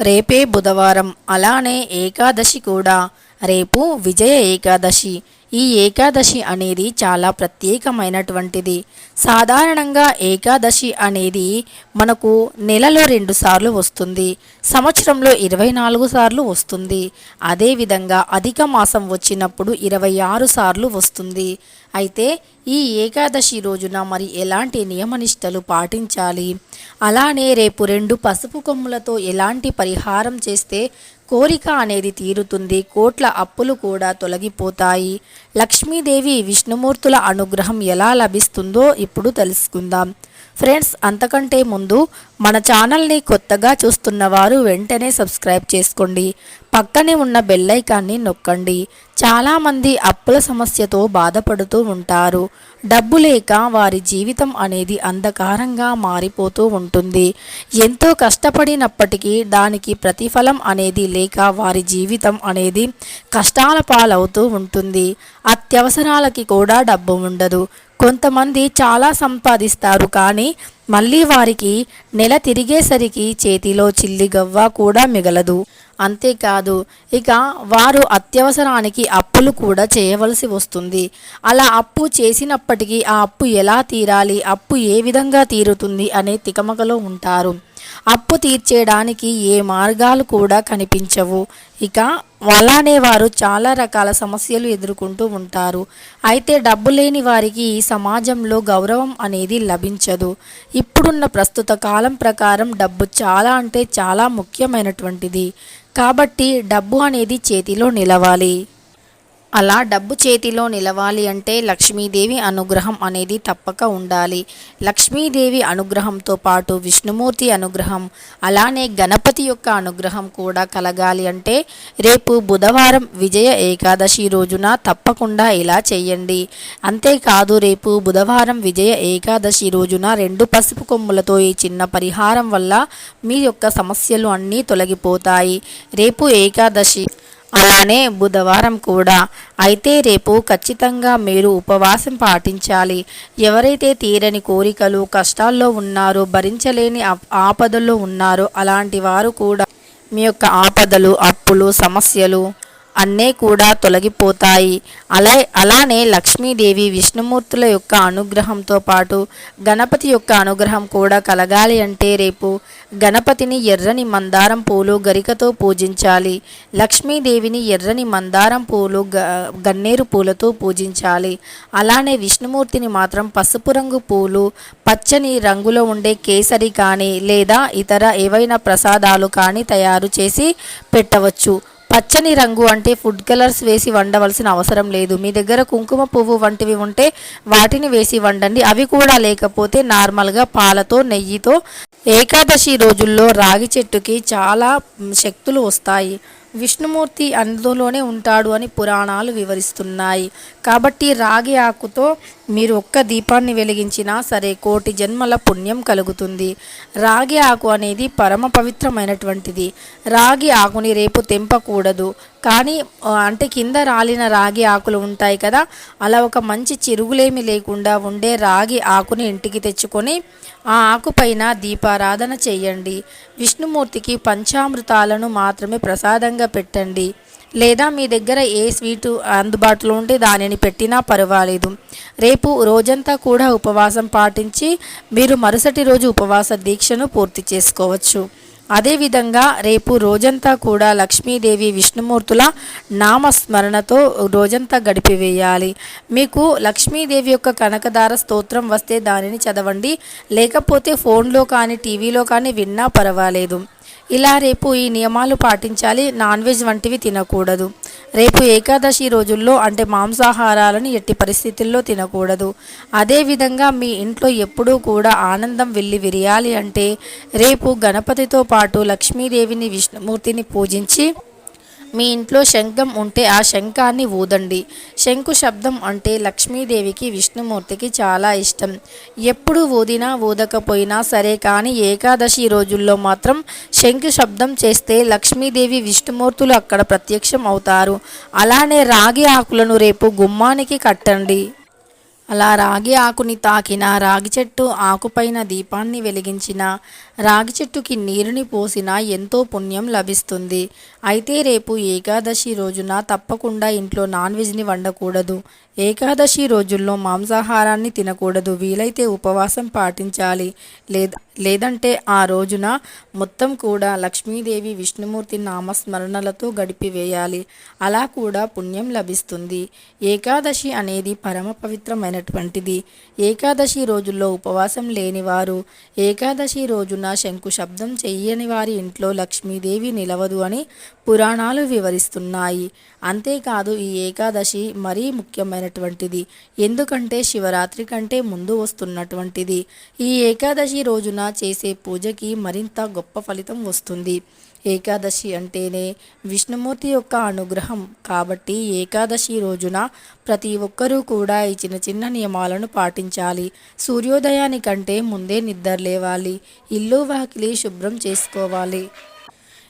రేపే బుధవారం. అలానే ఏకాదశి కూడా. రేపు విజయ ఏకాదశి. ఈ ఏకాదశి అనేది చాలా ప్రత్యేకమైనటువంటిది. సాధారణంగా ఏకాదశి అనేది మనకు నెలలో రెండు సార్లు వస్తుంది. సంవత్సరంలో ఇరవై నాలుగు సార్లు వస్తుంది. అదేవిధంగా అధిక మాసం వచ్చినప్పుడు ఇరవై ఆరు సార్లు వస్తుంది. అయితే ఈ ఏకాదశి రోజున మరి ఎలాంటి నియమనిష్టలు పాటించాలి? అలానే రేపు రెండు పసుపు కొమ్ములతో ఎలాంటి పరిహారం చేస్తే కోరిక అనేది తీరుతుంది. కోట్ల అప్పులు కూడా తొలగిపోతాయి. లక్ష్మీదేవి విష్ణుమూర్తుల అనుగ్రహం ఎలా లభిస్తుందో ఇప్పుడు తెలుసుకుందాం. ఫ్రెండ్స్ అంతకంటే ముందు మన ఛానల్ని కొత్తగా చూస్తున్న వారు వెంటనే సబ్స్క్రైబ్ చేసుకోండి. పక్కనే ఉన్న బెల్లైకాన్ని నొక్కండి. చాలామంది అప్పుల సమస్యతో బాధపడుతూ ఉంటారు. డబ్బు లేక వారి జీవితం అనేది అంధకారంగా మారిపోతూ ఉంటుంది. ఎంతో కష్టపడినప్పటికీ దానికి ప్రతిఫలం అనేది లేక వారి జీవితం అనేది కష్టాల పాలవుతూ ఉంటుంది. అత్యవసరాలకి కూడా డబ్బు ఉండదు. కొంతమంది చాలా సంపాదిస్తారు కానీ మళ్ళీ వారికి నెల తిరిగేసరికి చేతిలో చిల్లిగవ్వ కూడా మిగలదు. అంతేకాదు ఇక వారు అత్యవసరానికి అప్పులు కూడా చేయవలసి వస్తుంది. అలా అప్పు చేసినప్పటికీ ఆ అప్పు ఎలా తీరాలి అప్పు ఏ విధంగా తీరుతుంది అనే తికమకలో ఉంటారు. అప్పు తీర్చేయడానికి ఏ మార్గాలు కూడా కనిపించవు. ఇక అలానే వారు చాలా రకాల సమస్యలు ఎదుర్కొంటూ ఉంటారు. అయితే డబ్బు లేని వారికి ఈ సమాజంలో గౌరవం అనేది లభించదు. ఇప్పుడున్న ప్రస్తుత కాలం ప్రకారం డబ్బు చాలా అంటే చాలా ముఖ్యమైనటువంటిది. కాబట్టి డబ్బు అనేది చేతిలో నిలవాలి. అలా డబ్బు చేతిలో నిలవాలి అంటే లక్ష్మీదేవి అనుగ్రహం అనేది తప్పక ఉండాలి. లక్ష్మీదేవి అనుగ్రహంతో పాటు విష్ణుమూర్తి అనుగ్రహం అలానే గణపతి యొక్క అనుగ్రహం కూడా కలగాలి అంటే రేపు బుధవారం విజయ ఏకాదశి రోజున తప్పకుండా ఇలా చేయండి. అంతేకాదు రేపు బుధవారం విజయ ఏకాదశి రోజున రెండు పసుపు కొమ్ములతో ఈ చిన్న పరిహారం వల్ల మీ యొక్క సమస్యలు అన్నీ తొలగిపోతాయి. రేపు ఏకాదశి అలానే బుధవారం కూడా. అయితే రేపు ఖచ్చితంగా మీరు ఉపవాసం పాటించాలి. ఎవరైతే తీరని కోరికలు కష్టాల్లో ఉన్నారో భరించలేని ఆపదల్లో ఉన్నారో అలాంటి వారు కూడా మీ యొక్క ఆపదలు అప్పులు సమస్యలు అన్నీ కూడా తొలగిపోతాయి. అలా అలానే లక్ష్మీదేవి విష్ణుమూర్తుల యొక్క అనుగ్రహంతో పాటు గణపతి యొక్క అనుగ్రహం కూడా కలగాలి అంటే రేపు గణపతిని ఎర్రని మందారం పూలు గరికతో పూజించాలి. లక్ష్మీదేవిని ఎర్రని మందారం పూలు గ గన్నేరు పూలతో పూజించాలి. అలానే విష్ణుమూర్తిని మాత్రం పసుపు రంగు పూలు పచ్చని రంగులో ఉండే కేసరి కానీ లేదా ఇతర ఏవైనా ప్రసాదాలు కానీ తయారు చేసి పెట్టవచ్చు. పచ్చని రంగు అంటే ఫుడ్ కలర్స్ వేసి వండవలసిన అవసరం లేదు. మీ దగ్గర కుంకుమ పువ్వు వంటివి ఉంటే వాటిని వేసి వండండి. అవి కూడా లేకపోతే నార్మల్గా పాలతో నెయ్యితో ఏకాదశి రోజుల్లో రాగి చెట్టుకి చాలా శక్తులు వస్తాయి. విష్ణుమూర్తి అందులోనే ఉంటాడు అని పురాణాలు వివరిస్తున్నాయి. కాబట్టి రాగి ఆకుతో మీరు ఒక్క దీపాన్ని వెలిగించినా సరే కోటి జన్మల పుణ్యం కలుగుతుంది. రాగి ఆకు అనేది పరమ పవిత్రమైనటువంటిది. రాగి ఆకుని రేపు తెంపకూడదు. కానీ అంటే కింద రాలిన రాగి ఆకులు ఉంటాయి కదా అలా ఒక మంచి చిరుగులేమి లేకుండా ఉండే రాగి ఆకుని ఇంటికి తెచ్చుకొని ఆ ఆకుపైన దీపారాధన చేయండి. విష్ణుమూర్తికి పంచామృతాలను మాత్రమే ప్రసాదంగా పెట్టండి. లేదా మీ దగ్గర ఏ స్వీటు అందుబాటులో ఉంటే దానిని పెట్టినా పర్వాలేదు. రేపు రోజంతా కూడా ఉపవాసం పాటించి మీరు మరుసటి రోజు ఉపవాస దీక్షను పూర్తి చేసుకోవచ్చు. అదేవిధంగా రేపు రోజంతా కూడా లక్ష్మీదేవి విష్ణుమూర్తుల నామస్మరణతో రోజంతా గడిపివేయాలి. మీకు లక్ష్మీదేవి యొక్క కనకదార స్తోత్రం వస్తే దానిని చదవండి. లేకపోతే ఫోన్లో కానీ టీవీలో కానీ విన్నా పర్వాలేదు. ఇలా రేపు ఈ నియమాలు పాటించాలి. నాన్ వెజ్ వంటివి తినకూడదు. రేపు ఏకాదశి రోజుల్లో అంటే మాంసాహారాలను ఎట్టి పరిస్థితుల్లో తినకూడదు. అదేవిధంగా మీ ఇంట్లో ఎప్పుడూ కూడా ఆనందం వెళ్ళి విరియాలి అంటే రేపు గణపతితో పాటు లక్ష్మీదేవిని విష్ణుమూర్తిని పూజించి మీ ఇంట్లో శంఖం ఉంటే ఆ శంఖాన్ని ఊదండి. శంకు శబ్దం అంటే లక్ష్మీదేవికి విష్ణుమూర్తికి చాలా ఇష్టం. ఎప్పుడు ఊదినా ఊదకపోయినా సరే కానీ ఏకాదశి రోజుల్లో మాత్రం శంకు శబ్దం చేస్తే లక్ష్మీదేవి విష్ణుమూర్తులు అక్కడ ప్రత్యక్షం అవుతారు. అలానే రాగి ఆకులను రేపు గుమ్మానికి కట్టండి. అలా రాగి ఆకుని తాకిన రాగి చెట్టు ఆకుపైన దీపాన్ని వెలిగించిన రాగి చెట్టుకి నీరుని పోసినా ఎంతో పుణ్యం లభిస్తుంది. అయితే రేపు ఏకాదశి రోజున తప్పకుండా ఇంట్లో నాన్ వెజ్ని వండకూడదు. ఏకాదశి రోజుల్లో మాంసాహారాన్ని తినకూడదు. వీలైతే ఉపవాసం పాటించాలి. లేదా లేదంటే ఆ రోజున మొత్తం కూడా లక్ష్మీదేవి విష్ణుమూర్తి నామస్మరణలతో గడిపివేయాలి. అలా కూడా పుణ్యం లభిస్తుంది. ఏకాదశి అనేది పరమ పవిత్రమైనటువంటిది. ఏకాదశి రోజుల్లో ఉపవాసం లేనివారు ఏకాదశి రోజున శంకు శబ్దం చెయ్యని వారి ఇంట్లో లక్ష్మీదేవి నిలవదు అని పురాణాలు వివరిస్తున్నాయి. అంతేకాదు ఈ ఏకాదశి మరీ ముఖ్యమైన ముఖ్యమైనటువంటిది ఎందుకంటే శివరాత్రి కంటే ముందు వస్తున్నటువంటిది. ఈ ఏకాదశి రోజున చేసే పూజకి మరింత గొప్ప ఫలితం వస్తుంది. ఏకాదశి అంటేనే విష్ణుమూర్తి యొక్క అనుగ్రహం. కాబట్టి ఏకాదశి రోజున ప్రతి ఒక్కరూ కూడా ఈ చిన్న చిన్న నియమాలను పాటించాలి. సూర్యోదయానికంటే ముందే నిద్ర లేవాలి. ఇల్లు వాకిలి శుభ్రం చేసుకోవాలి.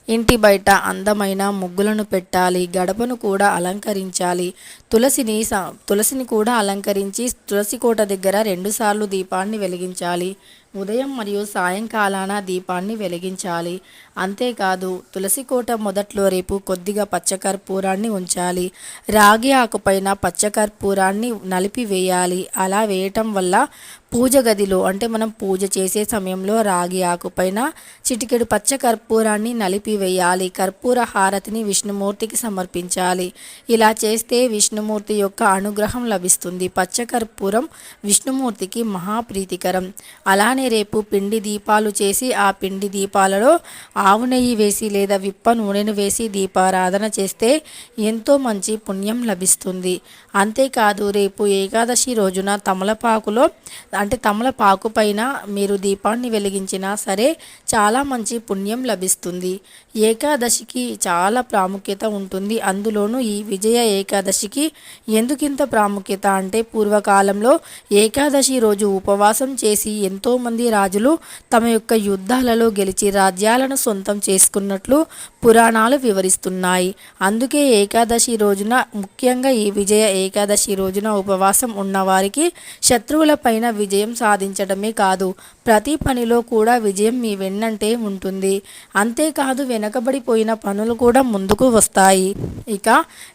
ఇంటి బయట అందమైన ముగ్గులను పెట్టాలి. గడపను కూడా అలంకరించాలి. తులసిని స- తులసిని కూడా అలంకరించి తులసి కోట దగ్గర రెండుసార్లు దీపాన్ని వెలిగించాలి. ఉదయం మరియు సాయంకాలాన దీపాన్ని వెలిగించాలి. అంతేకాదు తులసి కోట మొదట్లో రేపు కొద్దిగా పచ్చకర్పూరాన్ని ఉంచాలి. రాగి ఆకుపైన పచ్చకర్పూరాన్ని నలిపి వేయాలి. అలా వేయటం వల్ల పూజ గదిలో అంటే మనం పూజ చేసే సమయంలో రాగి ఆకుపైన చిటికెడు పచ్చ కర్పూరాన్ని నలిపి వేయాలి. కర్పూర హారతిని విష్ణుమూర్తికి సమర్పించాలి. ఇలా చేస్తే విష్ణు విష్ణుమూర్తి యొక్క అనుగ్రహం లభిస్తుంది. పచ్చకర్పూరం విష్ణుమూర్తికి మహాప్రీతికరం. అలానే రేపు పిండి దీపాలు చేసి ఆ పిండి దీపాలలో ఆవు నెయ్యి వేసి లేదా విప్ప నూనెను వేసి దీపారాధన చేస్తే ఎంతో మంచి పుణ్యం లభిస్తుంది. అంతేకాదు రేపు ఏకాదశి రోజున తమలపాకులో అంటే తమలపాకు పైన మీరు దీపాన్ని వెలిగించినా సరే చాలా మంచి పుణ్యం లభిస్తుంది. ఏకాదశికి చాలా ప్రాముఖ్యత ఉంటుంది. అందులోనూ ఈ విజయ ఏకాదశికి ఎందుకింత ప్రాముఖ్యత అంటే పూర్వకాలంలో ఏకాదశి రోజు ఉపవాసం చేసి ఎంతోమంది రాజులు తమ యొక్క యుద్ధాలలో గెలిచి రాజ్యాలను సొంతం చేసుకున్నట్లు పురాణాలు వివరిస్తున్నాయి. అందుకే ఏకాదశి రోజున ముఖ్యంగా ఈ విజయ ఏకాదశి రోజున ఉపవాసం ఉన్నవారికి శత్రువులపైన విజయం సాధించడమే కాదు ప్రతి పనిలో కూడా విజయం మీ వెన్నంటే ఉంటుంది. అంతేకాదు వెనకబడిపోయిన పనులు కూడా ముందుకు వస్తాయి. ఇక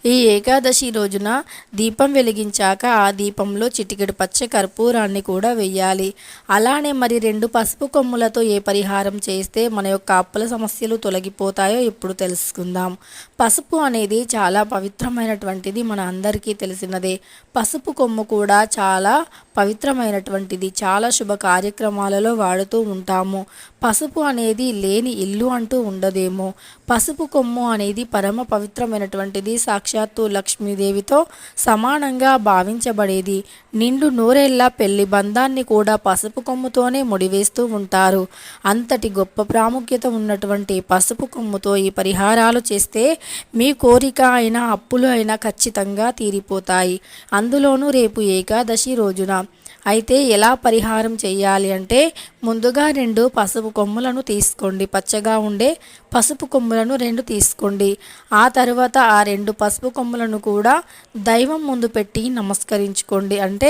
ఈ ఏకాదశి రోజున దీపం వెలిగించాక ఆ దీపంలో చిటికెడు పచ్చ కర్పూరాన్ని కూడా వెయ్యాలి. అలానే మరి రెండు పసుపు కొమ్ములతో ఏ పరిహారం చేస్తే మన యొక్క అప్పుల సమస్యలు తొలగిపోతాయో ఇప్పుడు తెలుసుకుందాం. పసుపు అనేది చాలా పవిత్రమైనటువంటిది మన అందరికీ తెలిసినదే. పసుపు కొమ్ము కూడా చాలా పవిత్రమైనటువంటిది. చాలా శుభ కార్యక్రమాలలో వాడుతూ ఉంటాము. పసుపు అనేది లేని ఇల్లు అంటూ ఉండదేమో. పసుపు కొమ్ము అనేది పరమ పవిత్రమైనటువంటిది. సాక్షాత్తు లక్ష్మీదేవితో సమానంగా భావించబడేది. నిండు నూరేళ్ళ పెళ్ళి బంధాన్ని కూడా పసుపు కొమ్ముతోనే ముడివేస్తూ ఉంటారు. అంతటి గొప్ప ప్రాముఖ్యత ఉన్నటువంటి పసుపు కొమ్ముతో ఈ పరిహారాలు చేస్తే మీ కోరిక అయినా అప్పులు అయినా ఖచ్చితంగా తీరిపోతాయి. అందులోనూ రేపు ఏకాదశి రోజున. అయితే ఎలా పరిహారం చేయాలి అంటే ముందుగా రెండు పసుపు కొమ్ములను తీసుకోండి. పచ్చగా ఉండే పసుపు కొమ్ములను రెండు తీసుకోండి. ఆ తర్వాత ఆ రెండు పసుపు కొమ్ములను కూడా దైవం ముందు పెట్టి నమస్కరించుకోండి. అంటే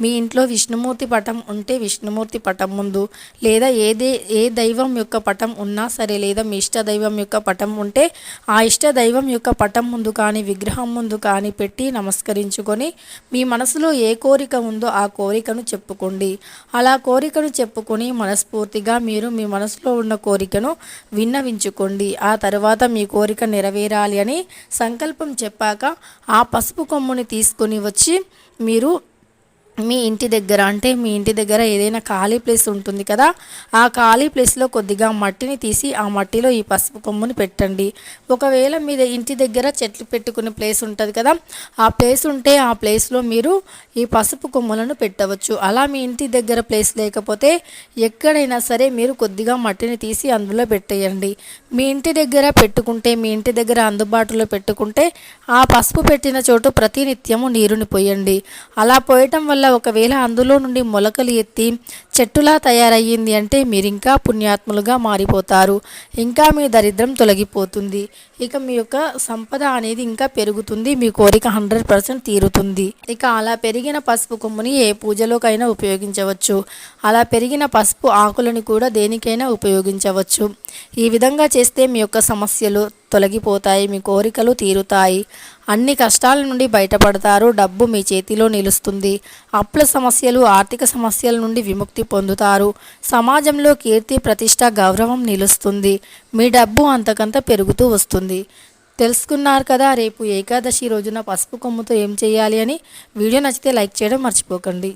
మీ ఇంట్లో విష్ణుమూర్తి పటం ఉంటే విష్ణుమూర్తి పటం ముందు లేదా ఏదే ఏ దైవం యొక్క పటం ఉన్నా సరే లేదా మీ ఇష్ట దైవం యొక్క పటం ఉంటే ఆ ఇష్ట దైవం యొక్క పటం ముందు కానీ విగ్రహం ముందు కానీ పెట్టి నమస్కరించుకొని మీ మనసులో ఏ కోరిక ఉందో ఆ కోరికను చెప్పుకోండి. అలా కోరికను చెప్పుకుని మనస్ఫూర్తిగా మీరు మీ మనసులో ఉన్న కోరికను విన్నవించుకోండి. ఆ తర్వాత మీ కోరిక నెరవేరాలి అని సంకల్పం చెప్పాక ఆ పసుపు కొమ్ముని తీసుకొని వచ్చి మీరు మీ ఇంటి దగ్గర అంటే మీ ఇంటి దగ్గర ఏదైనా ఖాళీ ప్లేస్ ఉంటుంది కదా ఆ ఖాళీ ప్లేస్లో కొద్దిగా మట్టిని తీసి ఆ మట్టిలో ఈ పసుపు కొమ్ముని పెట్టండి. ఒకవేళ మీ ఇంటి దగ్గర చెట్లు పెట్టుకునే ప్లేస్ ఉంటుంది కదా ఆ ప్లేస్ ఉంటే ఆ ప్లేస్లో మీరు ఈ పసుపు కొమ్ములను పెట్టవచ్చు. అలా మీ ఇంటి దగ్గర ప్లేస్ లేకపోతే ఎక్కడైనా సరే మీరు కొద్దిగా మట్టిని తీసి అందులో పెట్టేయండి. మీ ఇంటి దగ్గర పెట్టుకుంటే మీ ఇంటి దగ్గర అందుబాటులో పెట్టుకుంటే ఆ పసుపు పెట్టిన చోటు ప్రతినిత్యము నీరుని పోయండి. అలా పోయటం వల్ల ఒకవేళ అందులో నుండి మొలకలు ఎత్తి చెట్టులా తయారయ్యింది అంటే మీరు ఇంకా పుణ్యాత్ములుగా మారిపోతారు. ఇంకా మీ దరిద్రం తొలగిపోతుంది. ఇక మీ యొక్క సంపద అనేది ఇంకా పెరుగుతుంది. మీ కోరిక హండ్రెడ్ పర్సెంట్ తీరుతుంది. ఇక అలా పెరిగిన పసుపు కొమ్ముని ఏ పూజలోకైనా ఉపయోగించవచ్చు. అలా పెరిగిన పసుపు ఆకులను కూడా దేనికైనా ఉపయోగించవచ్చు. ఈ విధంగా చేస్తే మీ యొక్క సమస్యలు తొలగిపోతాయి మీ కోరికలు తీరుతాయి. అన్ని కష్టాల నుండి బయటపడతారు డబ్బు మీ చేతిలో నిలుస్తుంది. అప్పుల సమస్యలు ఆర్థిక సమస్యల నుండి విముక్తి పొందుతారు. సమాజంలో కీర్తి ప్రతిష్ట గౌరవం నిలుస్తుంది. మీ డబ్బు అంతకంత పెరుగుతూ వస్తుంది. తెలుసుకున్నారు కదా రేపు ఏకాదశి రోజున పసుపు కొమ్ముతో ఏం చేయాలి అని? వీడియో నచ్చితే లైక్ చేయడం మర్చిపోకండి.